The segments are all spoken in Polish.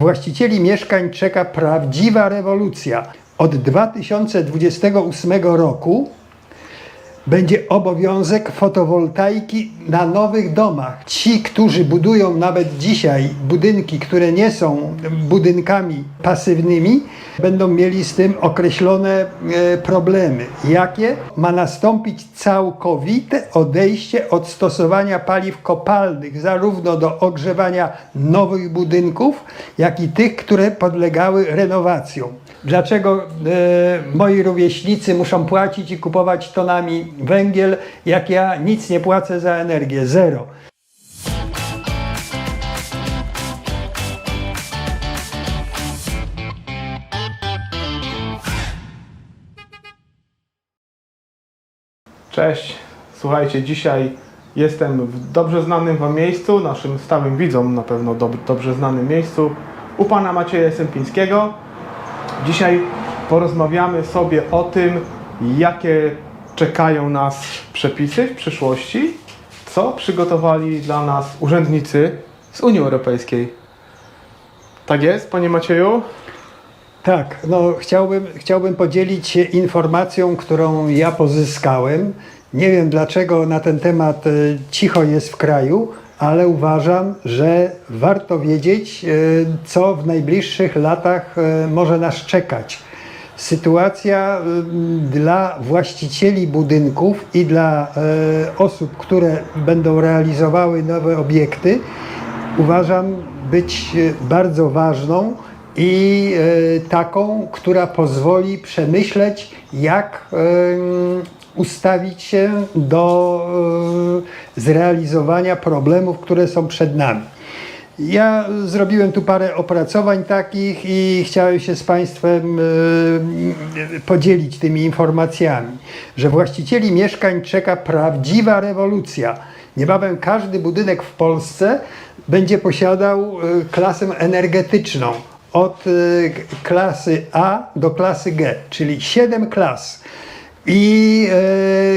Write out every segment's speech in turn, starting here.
Właścicieli mieszkań czeka prawdziwa rewolucja. Od 2028 roku będzie obowiązek fotowoltaiki na nowych domach. Ci, którzy budują nawet dzisiaj budynki, które nie są budynkami pasywnymi, będą mieli z tym określone e, problemy. Jakie? Ma nastąpić całkowite odejście od stosowania paliw kopalnych, zarówno do ogrzewania nowych budynków, jak i tych, które podlegały renowacjom. Dlaczego e, moi rówieśnicy muszą płacić i kupować tonami węgiel, jak ja nic nie płacę za energię? Zero. Cześć, słuchajcie, dzisiaj jestem w dobrze znanym Wam miejscu, naszym stałym widzom na pewno dob- dobrze znanym miejscu, u Pana Macieja Sępińskiego. Dzisiaj porozmawiamy sobie o tym, jakie czekają nas przepisy w przyszłości, co przygotowali dla nas urzędnicy z Unii Europejskiej. Tak jest, Panie Macieju? Tak, no chciałbym, chciałbym podzielić się informacją, którą ja pozyskałem. Nie wiem dlaczego na ten temat e, cicho jest w kraju, ale uważam, że warto wiedzieć, e, co w najbliższych latach e, może nas czekać. Sytuacja dla właścicieli budynków i dla e, osób, które będą realizowały nowe obiekty, uważam być bardzo ważną i taką, która pozwoli przemyśleć, jak ustawić się do e, zrealizowania problemów, które są przed nami. Ja zrobiłem tu parę opracowań takich i chciałem się z Państwem e, podzielić tymi informacjami, że właścicieli mieszkań czeka prawdziwa rewolucja. Niebawem każdy budynek w Polsce będzie posiadał e, klasę energetyczną od klasy A do klasy G, czyli 7 klas. I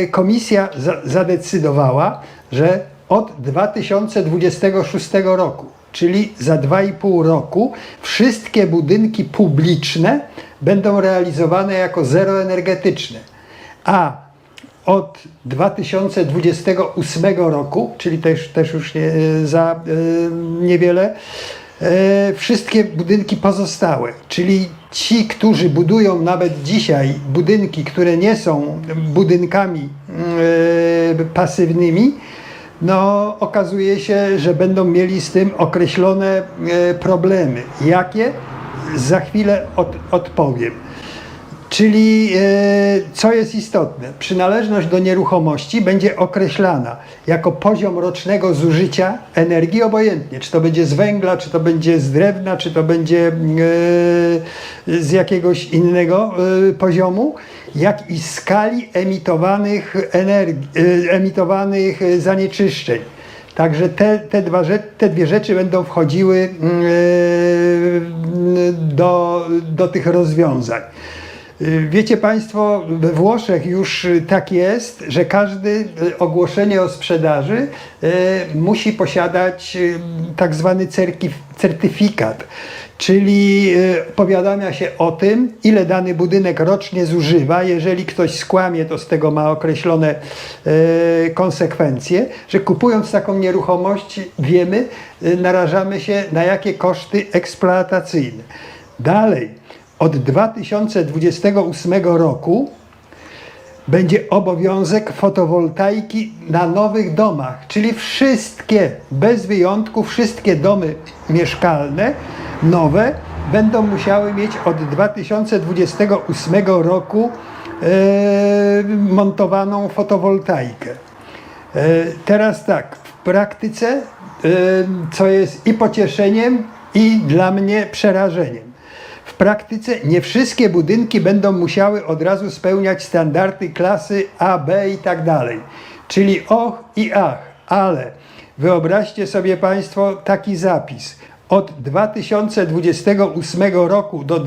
e, komisja za, zadecydowała, że od 2026 roku, czyli za 2,5 roku, wszystkie budynki publiczne będą realizowane jako zeroenergetyczne. A od 2028 roku, czyli też, też już nie, za e, niewiele, e, wszystkie budynki pozostałe, czyli ci, którzy budują nawet dzisiaj budynki, które nie są budynkami e, pasywnymi, no okazuje się, że będą mieli z tym określone e, problemy. Jakie? Za chwilę od, odpowiem. Czyli e, co jest istotne? Przynależność do nieruchomości będzie określana jako poziom rocznego zużycia energii, obojętnie, czy to będzie z węgla, czy to będzie z drewna, czy to będzie e, z jakiegoś innego e, poziomu, jak i skali emitowanych, energii, emitowanych zanieczyszczeń. Także te, te, dwa, te dwie rzeczy będą wchodziły mm, do, do tych rozwiązań. Y, Wiecie Państwo, we Włoszech już y, tak jest, że każdy y, ogłoszenie o sprzedaży musi posiadać tak zwany certyfikat, czyli powiadamia się o tym, ile dany budynek rocznie zużywa. Jeżeli ktoś skłamie, to z tego ma określone konsekwencje, że kupując taką nieruchomość wiemy, narażamy się na jakie koszty eksploatacyjne. Dalej, od 2028 roku będzie obowiązek fotowoltaiki na nowych domach, czyli wszystkie, bez wyjątku, wszystkie domy mieszkalne, nowe, będą musiały mieć od 2028 roku e, montowaną fotowoltaikę. E, Teraz tak, w praktyce, e, co jest i pocieszeniem, i dla mnie przerażeniem. Praktyce nie wszystkie budynki będą musiały od razu spełniać standardy klasy A, B i tak dalej. Czyli och i ach, ale wyobraźcie sobie Państwo taki zapis. od 2028 roku do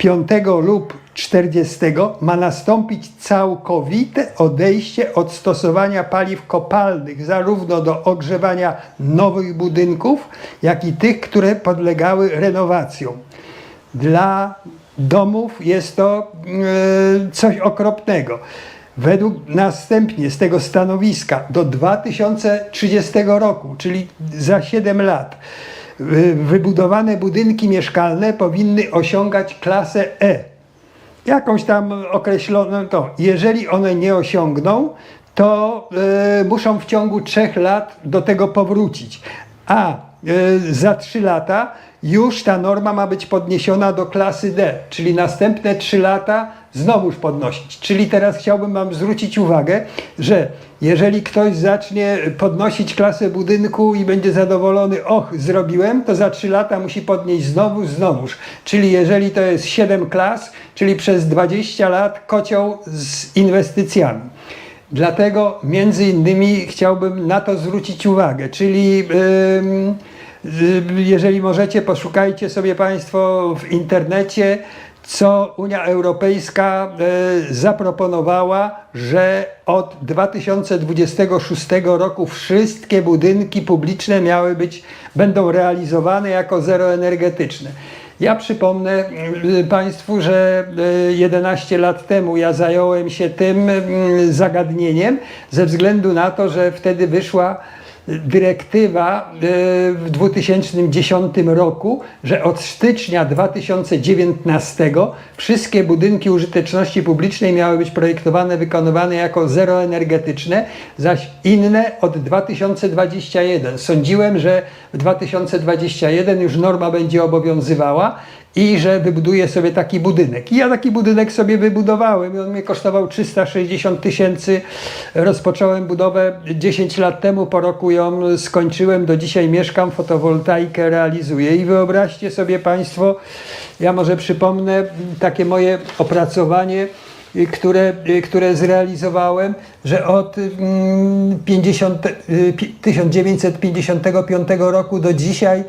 2035 lub 40 ma nastąpić całkowite odejście od stosowania paliw kopalnych, zarówno do ogrzewania nowych budynków, jak i tych, które podlegały renowacjom. Dla domów jest to e, coś okropnego. Według następnie z tego stanowiska do 2030 roku, czyli za 7 lat, wybudowane budynki mieszkalne powinny osiągać klasę E. Jakąś tam określoną to. Jeżeli one nie osiągną, to y, muszą w ciągu 3 lat do tego powrócić. A y, za 3 lata już ta norma ma być podniesiona do klasy D, czyli następne 3 lata znowuż podnosić. Czyli teraz chciałbym Wam zwrócić uwagę, że jeżeli ktoś zacznie podnosić klasę budynku i będzie zadowolony, och, zrobiłem, to za 3 lata musi podnieść znowu, znowuż. Czyli jeżeli to jest 7 klas, czyli przez 20 lat kocioł z inwestycjami. Dlatego między innymi chciałbym na to zwrócić uwagę, czyli ym, y, jeżeli możecie, poszukajcie sobie Państwo w internecie, co Unia Europejska y, zaproponowała, że od 2026 roku wszystkie budynki publiczne miały być, będą realizowane jako zeroenergetyczne. Ja przypomnę y, Państwu, że y, 11 lat temu ja zająłem się tym y, zagadnieniem ze względu na to, że wtedy wyszła dyrektywa y, w 2010 roku, że od stycznia 2019 wszystkie budynki użyteczności publicznej miały być projektowane, wykonywane jako zeroenergetyczne, zaś inne od 2021. Sądziłem, że w 2021 już norma będzie obowiązywała i że wybuduję sobie taki budynek. I ja taki budynek sobie wybudowałem. On mnie kosztował 360 tysięcy. Rozpocząłem budowę 10 lat temu, po roku ją skończyłem. Do dzisiaj mieszkam, fotowoltaikę realizuję. I wyobraźcie sobie Państwo, ja może przypomnę takie moje opracowanie y, które, y, które zrealizowałem, że od mm, 50, y, pi- 1955 roku do dzisiaj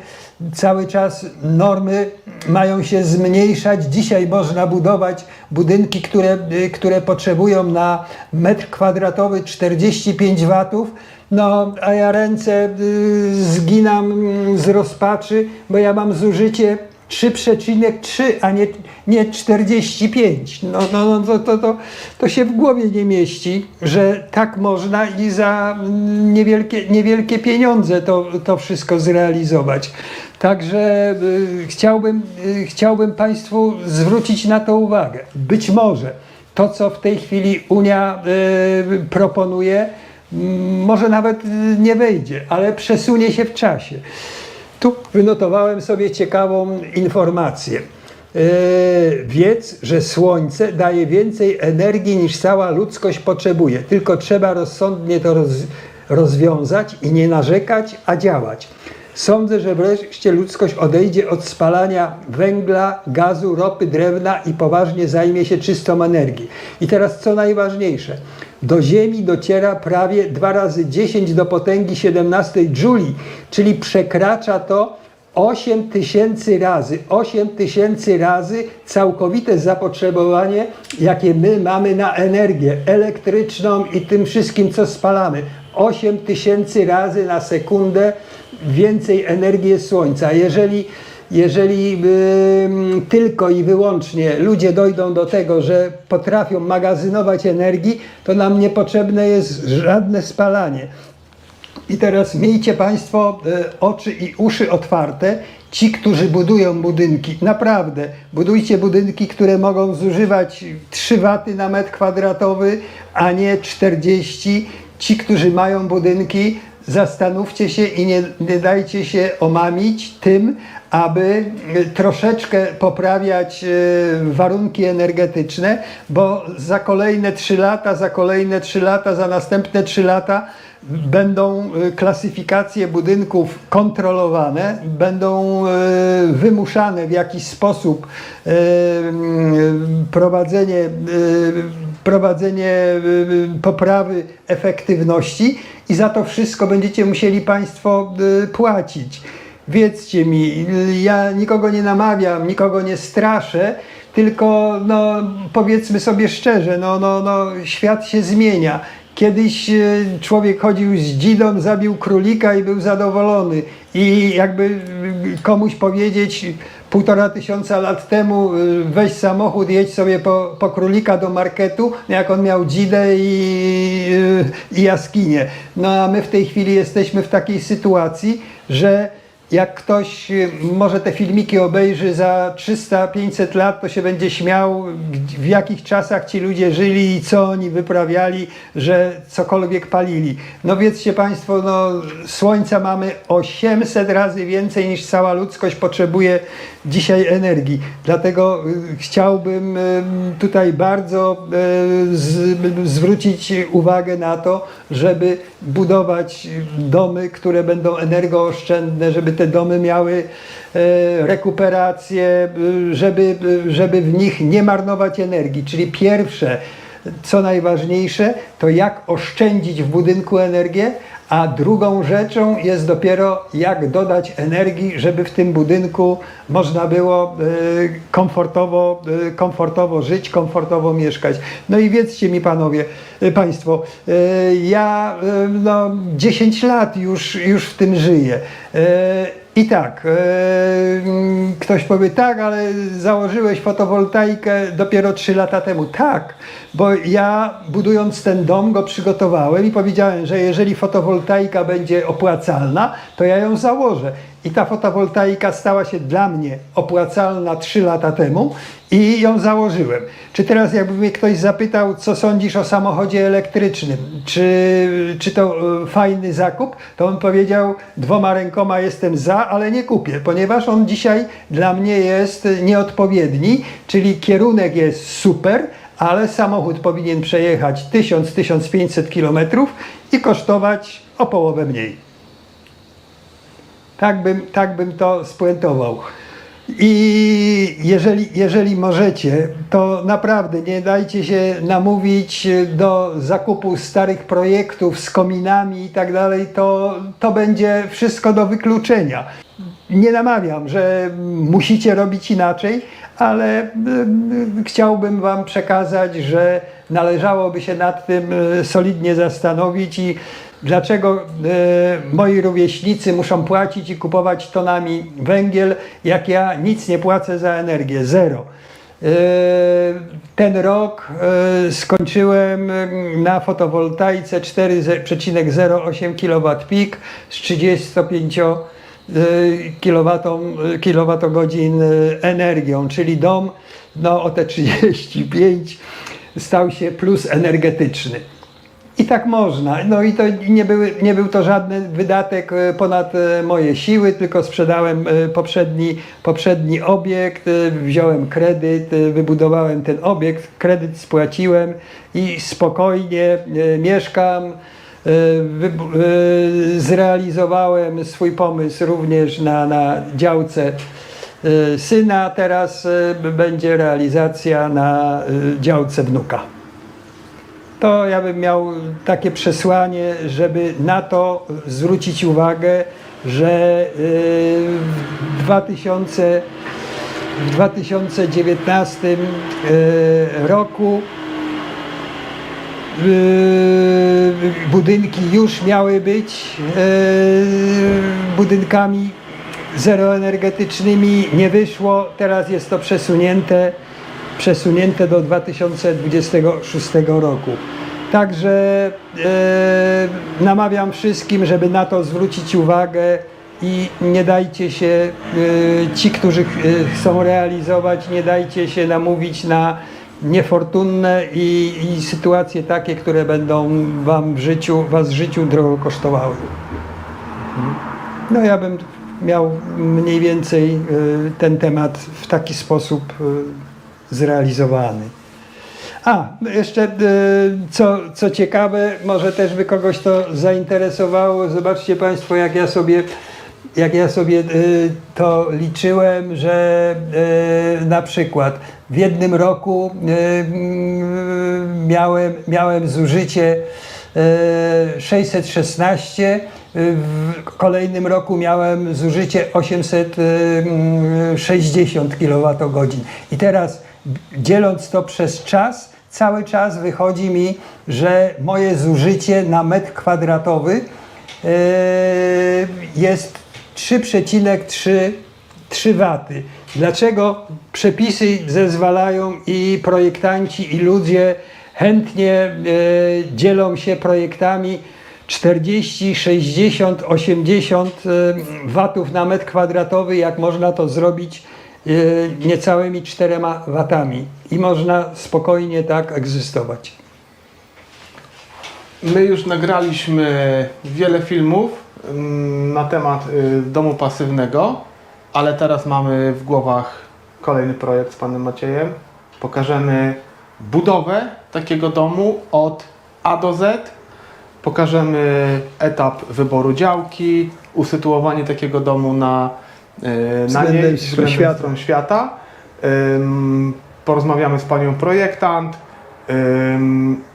cały czas normy mają się zmniejszać. Dzisiaj można budować budynki, które, y, które potrzebują na metr kwadratowy 45 watów. No, a ja ręce y, zginam mm, z rozpaczy, bo ja mam zużycie 3,3, a nie, nie 45. No, no, no to, to, to, to się w głowie nie mieści, że tak można i za niewielkie, niewielkie pieniądze to, to wszystko zrealizować. Także y, chciałbym, y, chciałbym Państwu zwrócić na to uwagę. Być może to, co w tej chwili Unia y, proponuje, może nawet nie wejdzie, ale przesunie się w czasie. Tu wynotowałem sobie ciekawą informację. Yy, wiedz, że Słońce daje więcej energii niż cała ludzkość potrzebuje. Tylko trzeba rozsądnie to roz, rozwiązać i nie narzekać, a działać. Sądzę, że wreszcie ludzkość odejdzie od spalania węgla, gazu, ropy, drewna i poważnie zajmie się czystą energią. I teraz co najważniejsze. Do Ziemi dociera prawie 2 razy 10 do potęgi 17 Juli, czyli przekracza to 8 tysięcy razy, 8 tysięcy razy całkowite zapotrzebowanie, jakie my mamy na energię elektryczną i tym wszystkim, co spalamy. 8 tysięcy razy na sekundę więcej energii słońca. Jeżeli, jeżeli ym, tylko i wyłącznie ludzie dojdą do tego, że potrafią magazynować energii, to nam niepotrzebne jest żadne spalanie. I teraz miejcie Państwo e, oczy i uszy otwarte. Ci, którzy budują budynki, naprawdę budujcie budynki, które mogą zużywać 3 waty na metr kwadratowy, a nie 40. Ci, którzy mają budynki, zastanówcie się i nie, nie dajcie się omamić tym, aby e, troszeczkę poprawiać e, warunki energetyczne, bo za kolejne 3 lata, za kolejne 3 lata, za następne 3 lata będą e, klasyfikacje budynków kontrolowane, będą wymuszane w jakiś sposób prowadzenie e, wprowadzenie y, y, poprawy efektywności i za to wszystko będziecie musieli Państwo y, płacić. Wiedzcie mi, ja nikogo nie namawiam, nikogo nie straszę, tylko no, powiedzmy sobie szczerze, no, no, no, świat się zmienia. Kiedyś e, człowiek chodził z dzidą, zabił królika i był zadowolony. I jakby e, komuś powiedzieć półtora tysiąca lat temu e, weź samochód, jedź sobie po, po królika do marketu, jak on miał dzidę i, i jaskinię. No a my w tej chwili jesteśmy w takiej sytuacji, że jak ktoś y, może te filmiki obejrzy za 300-500 lat, to się będzie śmiał, w jakich czasach ci ludzie żyli i co oni wyprawiali, że cokolwiek palili. No wiedzcie Państwo, no, słońca mamy 800 razy więcej niż cała ludzkość potrzebuje dzisiaj energii. Dlatego y, chciałbym y, tutaj bardzo zwrócić uwagę na to, żeby budować domy, które będą energooszczędne, żeby te domy miały e, rekuperację, y, żeby, y, żeby w nich nie marnować energii. Czyli pierwsze, co najważniejsze, to jak oszczędzić w budynku energię, a drugą rzeczą jest dopiero jak dodać energii, żeby w tym budynku można było e, komfortowo, e, komfortowo żyć, komfortowo mieszkać. No i wiedzcie mi panowie, e, państwo, ja no, 10 lat już, już w tym żyję. I tak, mm, ktoś powie tak, ale założyłeś fotowoltaikę dopiero 3 lata temu. Tak, bo ja budując ten dom go przygotowałem i powiedziałem, że jeżeli fotowoltaika będzie opłacalna, to ja ją założę. I ta fotowoltaika stała się dla mnie opłacalna 3 lata temu i ją założyłem. Czy teraz jakby mnie ktoś zapytał, co sądzisz o samochodzie elektrycznym, czy, czy to e, fajny zakup, to on powiedział, dwoma rękoma jestem za, ale nie kupię, ponieważ on dzisiaj dla mnie jest nieodpowiedni, czyli kierunek jest super, ale samochód powinien przejechać 1000-1500 km i kosztować o połowę mniej. Tak bym, tak bym to spuentował. I jeżeli, jeżeli możecie, to naprawdę nie dajcie się namówić do zakupu starych projektów z kominami i tak dalej, to, to będzie wszystko do wykluczenia. Nie namawiam, że musicie robić inaczej, ale y, chciałbym Wam przekazać, że należałoby się nad tym y, solidnie zastanowić i dlaczego e, moi rówieśnicy muszą płacić i kupować tonami węgiel, jak ja nic nie płacę za energię, zero. E, Ten rok e, skończyłem na fotowoltaice 4,08 kW peak z 35 e, kilowatą- kilowatogodzin e, energią, czyli dom no, o te 35 stał się plus energetyczny. I tak można. No i to nie, były, nie był to żaden wydatek ponad moje siły, tylko sprzedałem poprzedni, poprzedni obiekt, wziąłem kredyt, wybudowałem ten obiekt, kredyt spłaciłem i spokojnie mieszkam. E, e, Zrealizowałem swój pomysł również na, na działce e, syna, teraz będzie realizacja na działce wnuka. To ja bym miał takie przesłanie, żeby na to zwrócić uwagę, że w 2000 w 2019 yy, roku budynki już miały być yy, budynkami zeroenergetycznymi. Nie wyszło, teraz jest to przesunięte, przesunięte do 2026 roku. Także e, namawiam wszystkim, żeby na to zwrócić uwagę i nie dajcie się, ci, którzy chcą realizować, nie dajcie się namówić na niefortunne i, i sytuacje takie, które będą wam w życiu, was w życiu drogo kosztowały. No ja bym miał mniej więcej e, ten temat w taki sposób e, zrealizowany. A, jeszcze e, co, co ciekawe, może też by kogoś to zainteresowało. Zobaczcie Państwo, jak ja sobie jak ja sobie y, to liczyłem, że y, na przykład w jednym roku y, mm, miałem, miałem zużycie y, 616, y, w kolejnym roku miałem zużycie 860 kWh. I teraz dzieląc to przez czas, cały czas wychodzi mi, że moje zużycie na metr kwadratowy jest 3,3 3 waty. Dlaczego przepisy zezwalają i projektanci i ludzie chętnie e, dzielą się projektami 40, 60, 80 e, watów na metr kwadratowy, jak można to zrobić e, niecałymi 4 watami i można spokojnie tak egzystować. My już nagraliśmy wiele filmów na temat y, domu pasywnego, ale teraz mamy w głowach kolejny projekt z panem Maciejem. Pokażemy budowę takiego domu od A do Z. Pokażemy etap wyboru działki, usytuowanie takiego domu na, y, na niej, świata. Porozmawiamy z panią projektant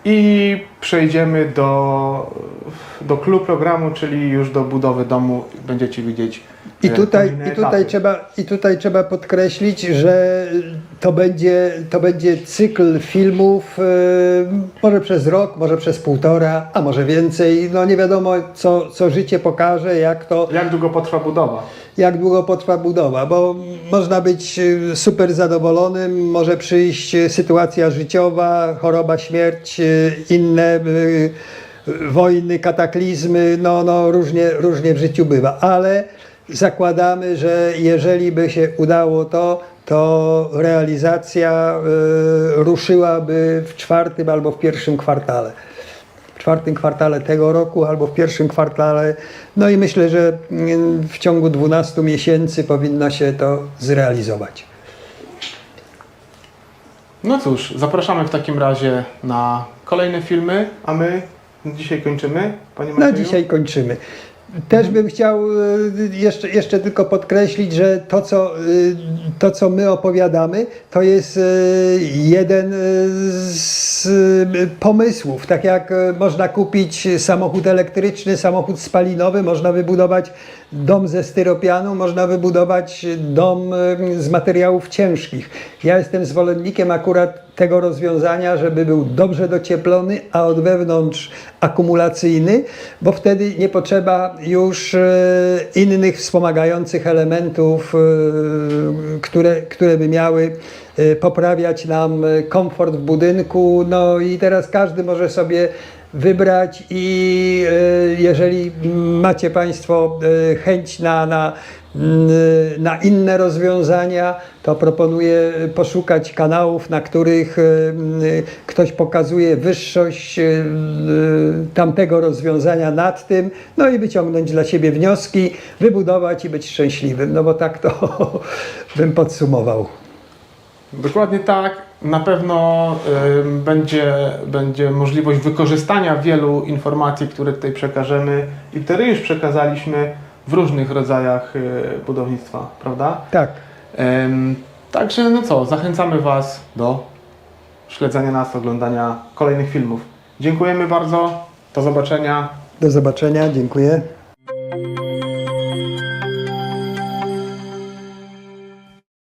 i przejdziemy do, do clue programu, czyli już do budowy domu. Będziecie widzieć I e, tutaj, i, tutaj etapy. trzeba, I tutaj trzeba podkreślić, że to będzie, to będzie cykl filmów, e, może przez rok, może przez półtora, a może więcej. No nie wiadomo, co, co życie pokaże, jak to, Jak długo potrwa budowa? jak długo potrwa budowa, bo można być e, super zadowolonym, może przyjść e, sytuacja życiowa, choroba, śmierć, inne e, wojny, kataklizmy, no, no różnie, różnie w życiu bywa, ale zakładamy, że jeżeli by się udało to, to realizacja e, ruszyłaby w czwartym albo w pierwszym kwartale w czwartym kwartale tego roku albo w pierwszym kwartale. No i myślę, że mm, w ciągu 12 miesięcy powinno się to zrealizować. No cóż, zapraszamy w takim razie na kolejne filmy, a my dzisiaj kończymy. Panie Na Macieju? dzisiaj kończymy. Też bym chciał e, jeszcze, jeszcze tylko podkreślić, że to co, e, to, co my opowiadamy, to jest e, jeden z pomysłów. Tak jak można kupić samochód elektryczny, samochód spalinowy, można wybudować dom ze styropianu, można wybudować dom e, z materiałów ciężkich. Ja jestem zwolennikiem akurat tego rozwiązania, żeby był dobrze docieplony, a od wewnątrz akumulacyjny, bo wtedy nie potrzeba już e, innych wspomagających elementów, e, które, które by miały poprawiać nam komfort w budynku. No i teraz każdy może sobie wybrać i e, jeżeli macie Państwo e, chęć na, na, na inne rozwiązania, to proponuję poszukać kanałów, na których e, ktoś pokazuje wyższość tamtego rozwiązania nad tym, no i wyciągnąć dla siebie wnioski, wybudować i być szczęśliwym. No bo tak to bym podsumował. Dokładnie tak. Na pewno ym, będzie, będzie możliwość wykorzystania wielu informacji, które tutaj przekażemy i które już przekazaliśmy w różnych rodzajach y, budownictwa, prawda? Tak. Ym, także no co, zachęcamy Was do śledzenia nas, oglądania kolejnych filmów. Dziękujemy bardzo. Do zobaczenia. Do zobaczenia. Dziękuję.